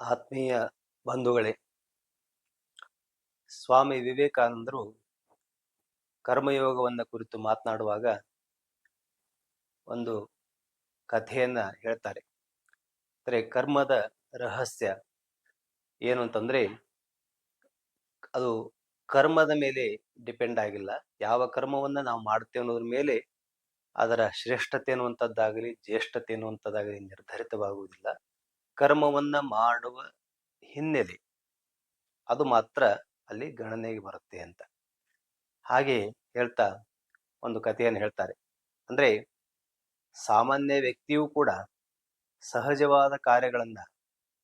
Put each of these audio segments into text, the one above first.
ಆತ್ಮೀಯ ಬಂಧುಗಳೇ, ಸ್ವಾಮಿ ವಿವೇಕಾನಂದರು ಕರ್ಮಯೋಗವನ್ನ ಕುರಿತು ಮಾತನಾಡುವಾಗ ಒಂದು ಕಥೆಯನ್ನ ಹೇಳ್ತಾರೆ. ಅಂದರೆ ಕರ್ಮದ ರಹಸ್ಯ ಏನು ಅಂತಂದ್ರೆ, ಅದು ಕರ್ಮದ ಮೇಲೆ ಡಿಪೆಂಡ್ ಆಗಿಲ್ಲ. ಯಾವ ಕರ್ಮವನ್ನ ನಾವು ಮಾಡ್ತೇವೆ ಅನ್ನೋದ್ರ ಮೇಲೆ ಅದರ ಶ್ರೇಷ್ಠತೆ ಅನ್ನುವಂಥದ್ದಾಗಲಿ ಜ್ಯೇಷ್ಠತೆ ಅನ್ನುವಂಥದ್ದಾಗಲಿ ನಿರ್ಧರಿತವಾಗುವುದಿಲ್ಲ. ಕರ್ಮವನ್ನ ಮಾಡುವ ಹಿನ್ನೆಲೆ. ಅದು ಮಾತ್ರ ಅಲ್ಲಿ ಗಣನೆಗೆ ಬರುತ್ತೆ ಅಂತ. ಹಾಗೆ ಹೇಳ್ತಾ ಒಂದು ಕಥೆಯನ್ನು ಹೇಳ್ತಾರೆ. ಅಂದ್ರೆ ಸಾಮಾನ್ಯ ವ್ಯಕ್ತಿಯೂ ಕೂಡ ಸಹಜವಾದ ಕಾರ್ಯಗಳನ್ನ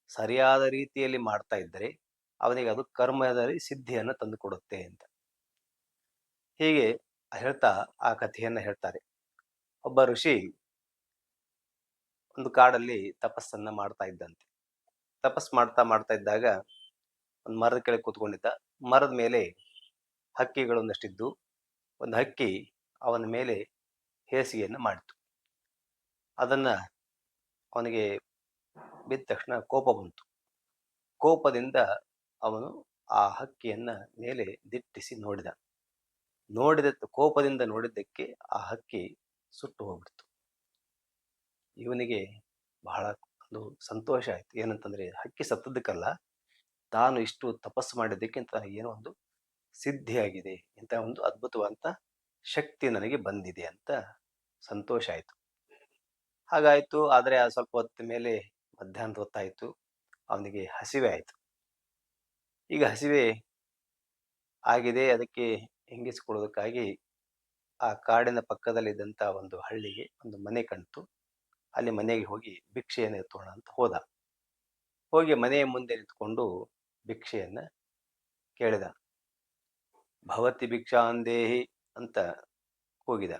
ಸರಿಯಾದ ರೀತಿಯಲ್ಲಿ ಮಾಡ್ತಾ ಇದ್ದರೆ ಅವನಿಗೆ ಅದು ಕರ್ಮದಲ್ಲಿ ಸಿದ್ಧಿಯನ್ನು ತಂದುಕೊಡುತ್ತೆ ಅಂತ. ಹೀಗೆ ಹೇಳ್ತಾ ಆ ಕಥೆಯನ್ನ ಹೇಳ್ತಾರೆ. ಒಬ್ಬ ಋಷಿ ಒಂದು ಕಾಡಲ್ಲಿ ತಪಸ್ಸನ್ನ ಮಾಡ್ತಾ ಇದ್ದಂತೆ. ತಪಸ್ ಮಾಡ್ತಾ ಮಾಡ್ತಾ ಇದ್ದಾಗ ಒಂದು ಮರದ ಕೆಳಗೆ ಕೂತ್ಕೊಂಡಿದ್ದ. ಮರದ ಮೇಲೆ ಹಕ್ಕಿಗಳೊಂದಷ್ಟಿದ್ದು. ಒಂದು ಹಕ್ಕಿ ಅವನ ಮೇಲೆ ಹೇಸಿಗೆಯನ್ನು ಮಾಡಿತು. ಅದನ್ನ ಅವನಿಗೆ ಬಿದ್ದ ತಕ್ಷಣ ಕೋಪ ಬಂತು. ಕೋಪದಿಂದ ಅವನು ಆ ಹಕ್ಕಿಯನ್ನ ಮೇಲೆ ದಿಟ್ಟಿಸಿ ನೋಡಿದ. ನೋಡಿದ ಕೋಪದಿಂದ ನೋಡಿದ್ದಕ್ಕೆ ಆ ಹಕ್ಕಿ ಸುಟ್ಟು ಹೋಗ್ಬಿಡ್ತು. ಇವನಿಗೆ ಬಹಳ ಒಂದು ಸಂತೋಷ ಆಯಿತು. ಏನಂತಂದ್ರೆ, ಹಕ್ಕಿ ಸತ್ತದಕ್ಕಲ್ಲ ತಾನು ಇಷ್ಟು ತಪಸ್ಸು ಮಾಡಿದ್ದಕ್ಕೆ ತನಗೆ ಏನೋ ಒಂದು ಸಿದ್ಧಿಯಾಗಿದೆ, ಇಂಥ ಒಂದು ಅದ್ಭುತವಾದಂಥ ಶಕ್ತಿ ನನಗೆ ಬಂದಿದೆ ಅಂತ ಸಂತೋಷ ಆಯಿತು. ಹಾಗಾಯಿತು, ಆದರೆ ಆ ಸ್ವಲ್ಪ ಹೊತ್ತ ಮೇಲೆ ಮಧ್ಯಾಹ್ನದ ಹೊತ್ತಾಯಿತು, ಅವನಿಗೆ ಹಸಿವೆ ಆಯಿತು. ಈಗ ಹಸಿವೆ ಆಗಿದೆ, ಅದಕ್ಕೆ ಹೆಂಗಿಸ್ಕೊಳ್ಳೋದಕ್ಕಾಗಿ ಆ ಕಾಡಿನ ಪಕ್ಕದಲ್ಲಿದ್ದಂಥ ಒಂದು ಹಳ್ಳಿಗೆ ಒಂದು ಮನೆ ಕಾಣ್ತು ಅಲ್ಲಿ ಮನೆಗೆ ಹೋಗಿ ಭಿಕ್ಷೆಯನ್ನು ಎತ್ತೋಣ ಅಂತ ಹೋದ. ಹೋಗಿ ಮನೆಯ ಮುಂದೆ ನಿಂತ್ಕೊಂಡು ಭಿಕ್ಷೆಯನ್ನ ಕೇಳಿದ. ಭವತಿ ಭಿಕ್ಷಾಂದೇಹಿ ಅಂತ ಹೋಗಿದ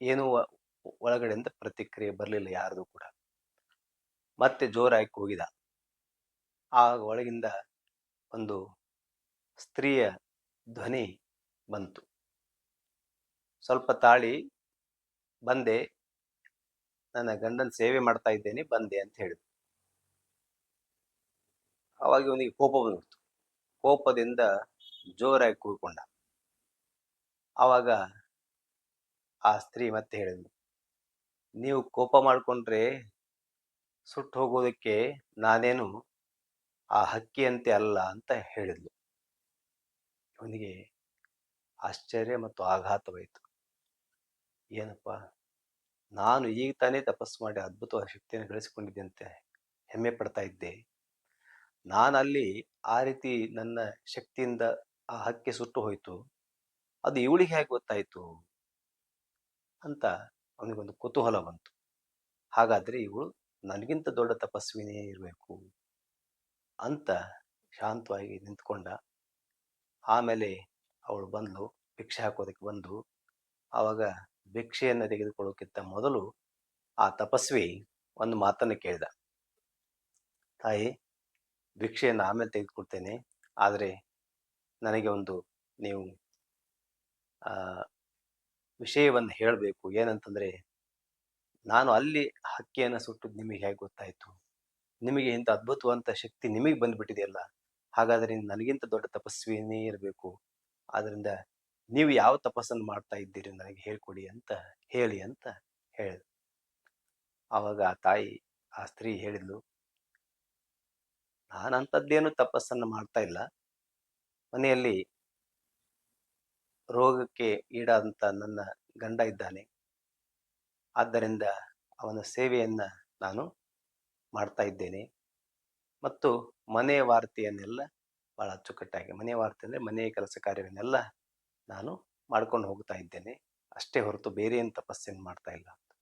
ಏನು ಒಳಗಡೆಯಿಂದ ಪ್ರತಿಕ್ರಿಯೆ ಬರಲಿಲ್ಲ ಯಾರ್ದು ಕೂಡ. ಮತ್ತೆ ಜೋರಾಗಿ ಹೋಗಿದ ಆ ಒಳಗಿಂದ ಒಂದು ಸ್ತ್ರೀಯ ಧ್ವನಿ ಬಂತು. ಸ್ವಲ್ಪ ತಾಳಿ ಬಂದೆ. ನನ್ನ ಗಂಡನ ಸೇವೆ ಮಾಡ್ತಾ ಇದ್ದೇನೆ, ಬಂದೆ ಅಂತ ಹೇಳಿದ್ರು. ಅವಾಗ ಇವನಿಗೆ ಕೋಪ ಬಂದ್ಬಿಡ್ತು. ಕೋಪದಿಂದ ಜೋರಾಗಿ ಕೂಡ್ಕೊಂಡ. ಆವಾಗ ಆ ಸ್ತ್ರೀ ಮತ್ತೆ ಹೇಳಿದ್ಲು, ನೀವು ಕೋಪ ಮಾಡಿಕೊಂಡ್ರೆ ಸುಟ್ಟು ಹೋಗೋದಕ್ಕೆ ನಾನೇನು ಆ ಹಕ್ಕಿಯಂತೆ ಅಲ್ಲ ಅಂತ ಹೇಳಿದ್ಲು. ಅವನಿಗೆ ಆಶ್ಚರ್ಯ ಮತ್ತು ಆಘಾತವಾಯಿತು. ಏನಪ್ಪ, ನಾನು ಈಗ ತಾನೇ ತಪಸ್ಸು ಮಾಡಿ ಅದ್ಭುತವಾದ ಶಕ್ತಿಯನ್ನು ಗಳಿಸಿಕೊಂಡಿದ್ದೆ ಅಂತ ಹೆಮ್ಮೆ ಪಡ್ತಾ ಇದ್ದೆ. ನಾನು ಅಲ್ಲಿ ಆ ರೀತಿ ನನ್ನ ಶಕ್ತಿಯಿಂದ ಆ ಹಕ್ಕಿ ಸುಟ್ಟು ಹೋಯಿತು. ಅದು ಇವಳಿಗೆ ಹೇಗೆ ಗೊತ್ತಾಯಿತು ಅಂತ ಅವನಿಗೊಂದು ಕುತೂಹಲ ಬಂತು. ಹಾಗಾದ್ರೆ ಇವಳು ನನಗಿಂತ ದೊಡ್ಡ ತಪಸ್ವಿನೇ ಇರಬೇಕು ಅಂತ ಶಾಂತವಾಗಿ ನಿಂತ್ಕೊಂಡ. ಆಮೇಲೆ ಅವಳು ಬಂದು ಭಿಕ್ಷೆ ಹಾಕೋದಕ್ಕೆ ಬಂದು. ಆವಾಗ ಭಿಕ್ಷೆಯನ್ನು ತೆಗೆದುಕೊಳ್ಳೋಕ್ಕಿಂತ ಮೊದಲು ಆ ತಪಸ್ವಿ ಒಂದು ಮಾತನ್ನು ಕೇಳಿದ. ತಾಯಿ, ಭಿಕ್ಷೆಯನ್ನು ಆಮೇಲೆ ತೆಗೆದುಕೊಡ್ತೇನೆ, ಆದರೆ ನನಗೆ ಒಂದು ನೀವು ವಿಷಯವನ್ನು ಹೇಳಬೇಕು. ಏನಂತಂದ್ರೆ, ನಾನು ಅಲ್ಲಿ ಹಕ್ಕಿಯನ್ನು ಸುಟ್ಟದ್ದು ನಿಮಗೆ ಹೇಗೆ ಗೊತ್ತಾಯ್ತು? ನಿಮಗೆ ಇಂಥ ಅದ್ಭುತವಂತ ಶಕ್ತಿ ನಿಮಗೆ ಬಂದ್ಬಿಟ್ಟಿದೆಯಲ್ಲ? ಹಾಗಾದ್ರೆ ನನಗಿಂತ ದೊಡ್ಡ ತಪಸ್ವಿನೇ ಇರಬೇಕು. ಆದ್ರಿಂದ ನೀವು ಯಾವ ತಪಸ್ಸನ್ನು ಮಾಡ್ತಾ ಇದ್ದೀರಿ ನನಗೆ ಹೇಳ್ಕೊಡಿ ಅಂತ ಹೇಳಿ ಅಂತ ಹೇಳಿದ್ರು ಆವಾಗ ಆ ತಾಯಿ, ಆ ಸ್ತ್ರೀ ಹೇಳಿದ್ಲು, ನಾನಂಥದ್ದೇನು ತಪಸ್ಸನ್ನು ಮಾಡ್ತಾ ಇಲ್ಲ. ಮನೆಯಲ್ಲಿ ರೋಗಕ್ಕೆ ಈಡಾದಂಥ ನನ್ನ ಗಂಡ ಇದ್ದಾನೆ. ಆದ್ದರಿಂದ ಅವನ ಸೇವೆಯನ್ನ ನಾನು ಮಾಡ್ತಾ ಇದ್ದೇನೆ. ಮತ್ತು ಮನೆಯ ವಾರ್ತೆಯನ್ನೆಲ್ಲ ಬಹಳ ಅಚ್ಚುಕಟ್ಟಾಗಿ, ಮನೆಯ ವಾರ್ತೆ ಅಂದರೆ ಮನೆಯ ಕೆಲಸ ಕಾರ್ಯವನ್ನೆಲ್ಲ ನಾನು ಮಾಡ್ಕೊಂಡು ಹೋಗ್ತಾ ಇದ್ದೇನೆ. ಅಷ್ಟೇ ಹೊರತು ಬೇರೆ ಏನು ತಪಸ್ಸೇನು ಮಾಡ್ತಾ ಇಲ್ಲ. ಅಂತ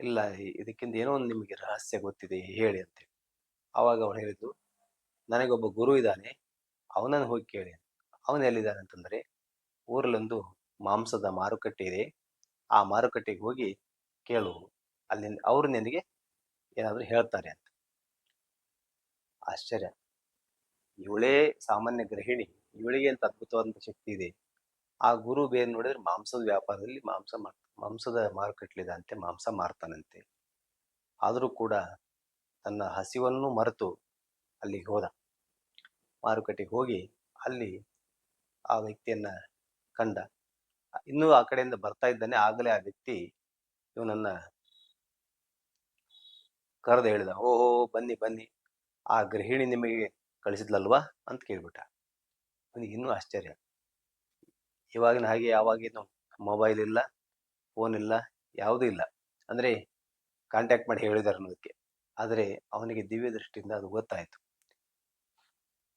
ಇಲ್ಲ ಇದಕ್ಕಿಂತ ಏನೋ ಒಂದು ನಿಮಗೆ ರಹಸ್ಯ ಗೊತ್ತಿದೆ ಹೇಳಿ ಅಂತೇಳಿ ಆವಾಗ ಅವನು ಹೇಳಿದ್ದು, ನನಗೊಬ್ಬ ಗುರು ಇದ್ದಾನೆ, ಅವನನ್ನು ಹೋಗಿ ಕೇಳಿ ಅವನು ಎಲ್ಲಿದ್ದಾನೆ ಅಂತಂದರೆ, ಊರಲ್ಲೊಂದು ಮಾಂಸದ ಮಾರುಕಟ್ಟೆ ಇದೆ. ಆ ಮಾರುಕಟ್ಟೆಗೆ ಹೋಗಿ ಕೇಳು. ಅಲ್ಲಿ ಅವರು ನಿನಗೆ ಏನಾದರೂ ಹೇಳ್ತಾರೆ ಅಂತ. ಆಶ್ಚರ್ಯ. ಇವಳೇ ಸಾಮಾನ್ಯ ಗೃಹಿಣಿ. ಇವಳಿಗೆ ಅಂತ ಅದ್ಭುತವಾದಂಥ ಶಕ್ತಿ ಇದೆ. ಆ ಗುರು ಬೇರೆ ನೋಡಿದ್ರೆ ಮಾಂಸದ ವ್ಯಾಪಾರದಲ್ಲಿ ಮಾಂಸ ಮಾಂಸದ ಮಾಂಸದ ಮಾರುಕಟ್ಟಲಿದಂತೆ ಮಾಂಸ ಮಾರ್ತಾನಂತೆ. ಆದರೂ ಕೂಡ ತನ್ನ ಹಸಿವನ್ನು ಮರೆತು ಅಲ್ಲಿಗೆ ಹೋದ. ಮಾರುಕಟ್ಟೆಗೆ ಹೋಗಿ ಅಲ್ಲಿ ಆ ವ್ಯಕ್ತಿಯನ್ನ ಕಂಡ. ಇನ್ನೂ ಆ ಕಡೆಯಿಂದ ಬರ್ತಾ ಇದ್ದಾನೆ. ಆಗಲೇ ಆ ವ್ಯಕ್ತಿ ಇವನನ್ನ ಕರೆದು ಹೇಳಿದ. ಓಹೋ, ಬನ್ನಿ ಬನ್ನಿ. ಆ ಗೃಹಿಣಿ ನಿಮಗೆ ಕಳಿಸಿದ್ಲಲ್ವಾ? ಅಂತ ಕೇಳ್ಬಿಟ್ಟ. ಅವನಿಗೆ ಇನ್ನೂ ಆಶ್ಚರ್ಯ. ಇವಾಗಿನ ಹಾಗೆ ಯಾವಾಗಿನೂ ಮೊಬೈಲ್ ಇಲ್ಲ ಫೋನ್ ಇಲ್ಲ, ಯಾವುದೂ ಇಲ್ಲ. ಅಂದ್ರೆ ಕಾಂಟ್ಯಾಕ್ಟ್ ಮಾಡಿ ಹೇಳಿದಾರೆ ಅನ್ನೋದಕ್ಕೆ. ಆದರೆ ಅವನಿಗೆ ದಿವ್ಯ ದೃಷ್ಟಿಯಿಂದ ಅದು ಗೊತ್ತಾಯ್ತು.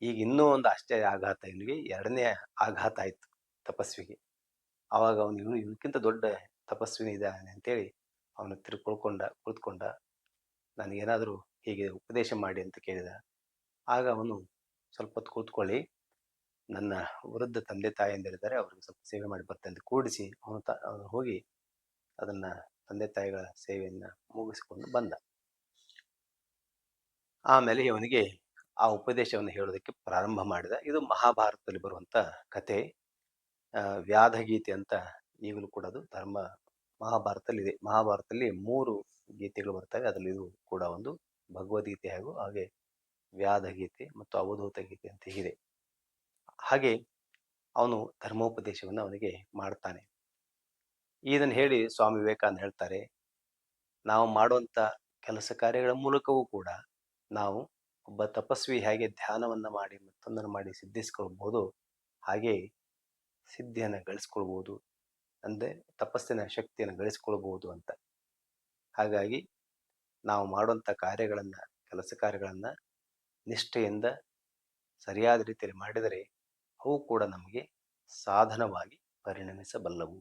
ಈಗ ಇನ್ನೂ ಒಂದು ಆಶ್ಚರ್ಯ ಆಘಾತ ಇವನಿಗೆ. ಎರಡನೇ ಆಘಾತ ಆಯಿತು ತಪಸ್ವಿಗೆ. ಆವಾಗ ಅವನು ಇವನು ಇವಕ್ಕಿಂತ ದೊಡ್ಡ ತಪಸ್ವಿನಿ ಇದ್ದಾನೆ ಅಂತೇಳಿ ಅವನು ತಿರ್ಕೊಳ್ಕೊಂಡ ಕುಳಿತುಕೊಂಡ, ನನಗೇನಾದರೂ ಹೀಗೆ ಉಪದೇಶ ಮಾಡಿ ಅಂತ ಕೇಳಿದ. ಆಗ ಅವನು ಸ್ವಲ್ಪ ಹೊತ್ತು ಕೂತ್ಕೊಳ್ಳಿ. ನನ್ನ ವೃದ್ಧ ತಂದೆ ತಾಯಿಯಂದಿರಿದ್ದಾರೆ, ಅವ್ರಿಗೆ ಸ್ವಲ್ಪ ಸೇವೆ ಮಾಡಿ ಬರ್ತೇನೆ ಕೂಡಿಸಿ ಅವನು ತ, ಅವನು ಹೋಗಿ ಅದನ್ನ ತಂದೆ ತಾಯಿಗಳ ಸೇವೆಯನ್ನ ಮುಗಿಸಿಕೊಂಡು ಬಂದ. ಆಮೇಲೆ ಅವನಿಗೆ ಆ ಉಪದೇಶವನ್ನು ಹೇಳೋದಕ್ಕೆ ಪ್ರಾರಂಭ ಮಾಡಿದ. ಇದು ಮಹಾಭಾರತದಲ್ಲಿ ಬರುವಂತ ಕತೆ ವ್ಯಾಧಗೀತೆ ಅಂತ ಈಗಲೂ ಕೂಡ ಅದು ಧರ್ಮ ಮಹಾಭಾರತದಲ್ಲಿ ಇದೆ. ಮಹಾಭಾರತದಲ್ಲಿ ಮೂರು ಗೀತೆಗಳು ಬರ್ತವೆ. ಅದರಲ್ಲಿ ಇದು ಕೂಡ ಒಂದು ಭಗವದ್ಗೀತೆ ಹಾಗೂ ಹಾಗೆ ವ್ಯಾಧಗೀತೆ ಮತ್ತು ಅವಧೂತ ಗೀತೆ ಅಂತ ಇದೆ ಹಾಗೆ ಅವನು ಧರ್ಮೋಪದೇಶವನ್ನು ಅವನಿಗೆ ಮಾಡ್ತಾನೆ. ಇದನ್ನು ಹೇಳಿ, ಸ್ವಾಮಿ ವಿವೇಕಾನಂದ ಹೇಳ್ತಾರೆ, ನಾವು ಮಾಡುವಂಥ ಕೆಲಸ ಕಾರ್ಯಗಳ ಮೂಲಕವೂ ಕೂಡ ನಾವು ಒಬ್ಬ ತಪಸ್ವಿ ಹೇಗೆ ಧ್ಯಾನವನ್ನು ಮಾಡಿ ಮತ್ತೊಂದನ್ನು ಮಾಡಿ ಸಿದ್ಧಿಸ್ಕೊಳ್ಬೋದು, ಹಾಗೆ ಸಿದ್ಧಿಯನ್ನು ಗಳಿಸ್ಕೊಳ್ಬೋದು, ಅಂದರೆ ತಪಸ್ಸಿನ ಶಕ್ತಿಯನ್ನು ಗಳಿಸ್ಕೊಳ್ಬೋದು ಅಂತ. ಹಾಗಾಗಿ ನಾವು ಮಾಡುವಂಥ ಕಾರ್ಯಗಳನ್ನು, ಕೆಲಸ ಕಾರ್ಯಗಳನ್ನು ನಿಷ್ಠೆಯಿಂದ ಸರಿಯಾದ ರೀತಿಯಲ್ಲಿ ಮಾಡಿದರೆ ಅವು ಕೂಡ ನಮಗೆ ಸಾಧನವಾಗಿ ಪರಿಣಮಿಸಬಲ್ಲವು.